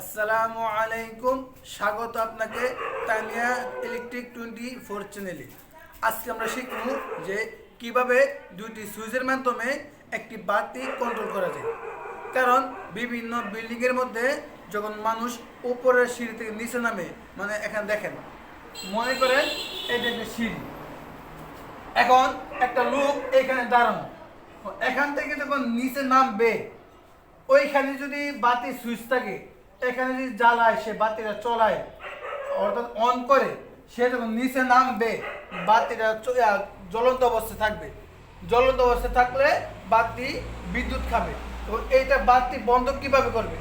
আসসালামু আলাইকুম। স্বাগত আপনাকে তানিয়া ইলেকট্রিক টোয়েন্টি ফোর চ্যানেলে। আজকে আমরা শিখব যে কীভাবে দুটি সুইচের মাধ্যমে একটি বাতি কন্ট্রোল করা যায়। কারণ বিভিন্ন বিল্ডিংয়ের মধ্যে যখন মানুষ উপরের সিঁড়ি থেকে নিচে নামে মানে এখানে দেখেন, মনে করেন এটা একটা সিঁড়ি। এখন একটা লোক এখানে দাঁড়ানো। এখান থেকে যখন নিচে নামবে, ওইখানে যদি বাতি সুইচ থাকে এখানে যদি জ্বালায়, সে বাতিটা চলায়, অর্থাৎ অন করে, সে যখন নিচে নামবে, বাতিটা জ্বলন্ত অবস্থায় থাকবে। জ্বলন্ত অবস্থায় থাকলে বাতি বিদ্যুৎ খাবে। তো এইটা বাতি বন্ধ কীভাবে করবে?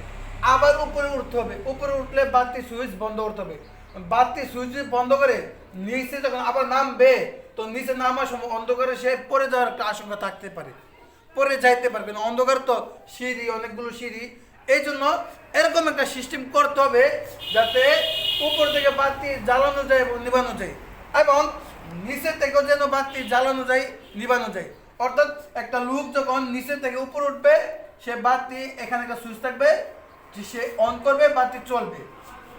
আবার উপরে উঠতে হবে। উপরে উঠলে বাতি সুইচ বন্ধ করতে হবে। বাতি সুইচ বন্ধ করে নিচে যখন আবার নামবে, তো নিচে নামার সময় অন্ধকারে সে পড়ে যাওয়ার একটা আশঙ্কা থাকতে পারে। পরে যাইতে পারবে না অন্ধকার তো সিঁড়ি, অনেকগুলো সিঁড়ি এই জন্য এরকম একটা সিস্টেম করতে হবে যাতে উপর থেকে বাতি জ্বালানো যায় এবং নিবানো যায়। এবং নিচে থেকেও যেন বাতি জ্বালানো যায় নিবানো যায়। অর্থাৎ একটা লুক যখন নিচে থেকে উপর উঠবে, সে বাতি এখানে একটা সুইচ থাকবে সে অন করবে, বাতি চলবে।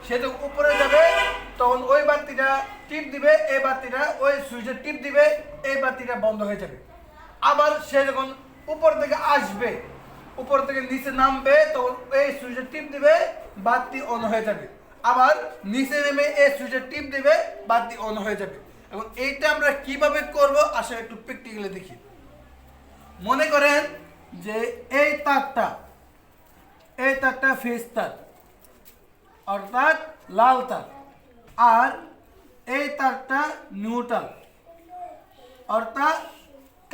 সে যখন উপরে যাবে, তখন ওই বাতিটা টিপ দিবে, এই বাতিটা ওই সুইচে টিপ দিবে, এই বাতিটা বন্ধ হয়ে যাবে। আবার সে যখন উপর থেকে আসবে উপর থেকে নিচে নামবে তখন এই সুইচে টিপ দিবে, বাতি অন হয়ে যাবে। আবার নিচে নেমে এই সুইচে টিপ দিবে, বাতি অন হয়ে যাবে। এবং এইটা আমরা কীভাবে করব, আসলে একটু প্র্যাকটিক্যালি দেখি। মনে করেন যে এই তারটা এই তারটা ফেস তার, অর্থাৎ লাল তার, আর এই তারটা নিউট্রাল অর্থাৎ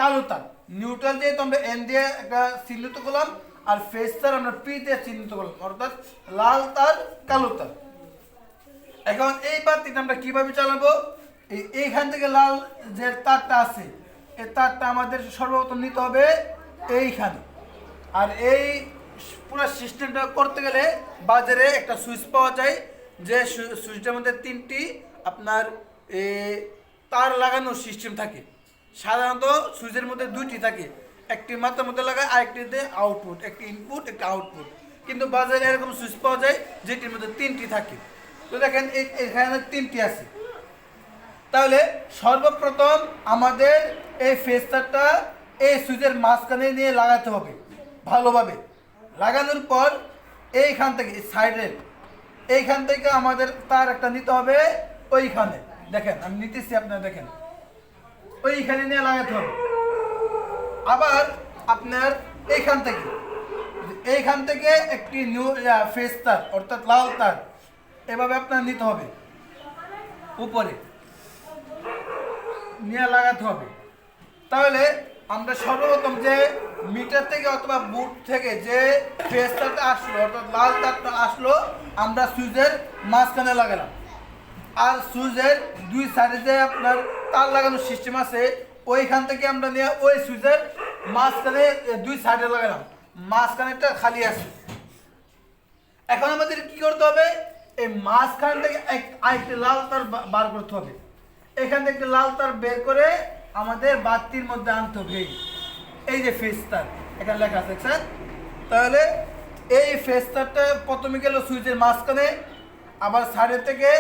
কালো তার নিউট্রাল দিয়ে তো আমরা এন দিয়ে একটা চিহ্নিত করলাম আর ফেস তার আমরা পি দিয়ে চিহ্নিত করলাম অর্থাৎ লাল তার কালো তার। এখন এই বাতিটা আমরা কীভাবে চালাবো? এই এইখান থেকে লাল যে তারটা আছে এই তারটা আমাদের সর্বপ্রথম নিতে হবে এইখানে। আর এই পুরো সিস্টেমটা করতে গেলে বাজারে একটা সুইচ পাওয়া যায় যে সুইচটার মধ্যে তিনটি আপনার এ, তার লাগানোর সিস্টেম থাকে। সাধারণত সুইচের মধ্যে দুইটি থাকে। একটি মাথার মধ্যে লাগায়, আরেকটিতে আউটপুট একটি ইনপুট একটি আউটপুট কিন্তু বাজারে এরকম সুইচ পাওয়া যায়, যেটির মধ্যে তিনটি থাকে। তো দেখেন এখানে তিনটি আছে। তাহলে সর্বপ্রথম আমাদের এই ফেস্টারটা এই সুইচের মাঝখানে নিয়ে লাগাতে হবে, ভালোভাবে। লাগানোর পর এইখান থেকে সাইডের এইখান থেকে আমাদের তার একটা নিতে হবে, ওইখানে। দেখেন, আমি নিতেছি আপনারা দেখেন। ওইখানে নিয়ে লাগাতে হবে। আবার আপনার এইখান থেকে এইখান থেকে একটি নিউ ফেস তার অর্থাৎ লাল তার এভাবে আপনার নিতে হবে। উপরে নিয়ে লাগাতে হবে। তাহলে আমরা সর্বপ্রথম যে মিটার থেকে অথবা বুট থেকে যে ফেস তারটা আসলো, অর্থাৎ লাল তারটা আসলো, আমরা সুইচের মাঝখানে লাগালাম। আর সুইচের দুই সাইডে যে আপনার তার লাগানোর সিস্টেম আছে। ওইখান থেকে আমরা নিয়ে ওই সুইচের মাঝখানে দুই সাইডে লাগালাম। মাঝখানেটা খালি আছে। এখন আমাদের কি করতে হবে? এই মাঝখান থেকে আরেকটি লাল তার বার করতে হবে। এখান থেকে একটি লাল তার বের করে আমাদের বাতির মধ্যে আনতে হবে। এই। যে ফেস তার, এখানে লেখা আছে, দেখছেন? তাহলে এই ফেস তারটা প্রথমে গেল সুইচের মাঝখানে, আবার সাইডের থেকে,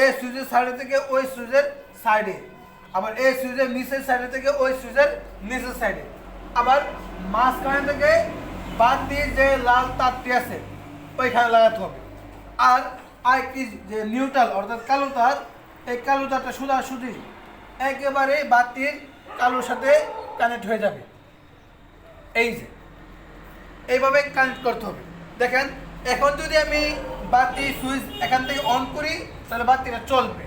এই সুইচের সাইডে থেকে ওই সুইচের সাইডে আবার এই সুইচের নিচের সাইডে থেকে ওই সুইচের নিচের সাইডে আবার মাঝখানে থেকে বাদ দিয়ে যে লাল তারটি আছে, ওইখানে লাগাতে হবে। আর আরেকটি যে নিউট্রাল অর্থাৎ কালো তার, এই কালো তারটা সুদা সোজাসুজি একেবারে বাতির কালোর সাথে কানেক্ট হয়ে যাবে। এই যে, এইভাবে কানেক্ট করতে হবে। দেখেন, এখন যদি আমি বাতি সুইচ এখান থেকে অন করি, তাহলে বাতিটা চলবে।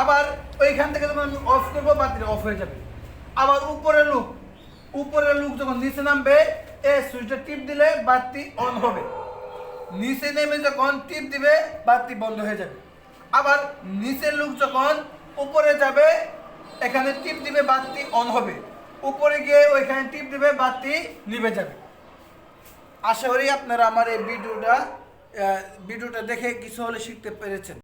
আবার ওইখান থেকে যখন আমি অফ করব, বাতিটা অফ হয়ে যাবে। আবার উপরের লুক উপরের লুক যখন নিচে নামবে, এ সুইচটা টিপ দিলে বাতি অন হবে। নিচে নেমে যখন টিপ দিবে, বাতি বন্ধ হয়ে যাবে। আবার নিচের লুক যখন উপরে যাবে, এখানে টিপ দিবে, বাতি অন হবে। উপরে গিয়ে ওইখানে টিপ দিবে, বাতি নিভে যাবে। আশা করি আপনারা আমার এই ভিডিওটা ভিডিওটা দেখে কিছু হলে শিখতে পেরেছেন।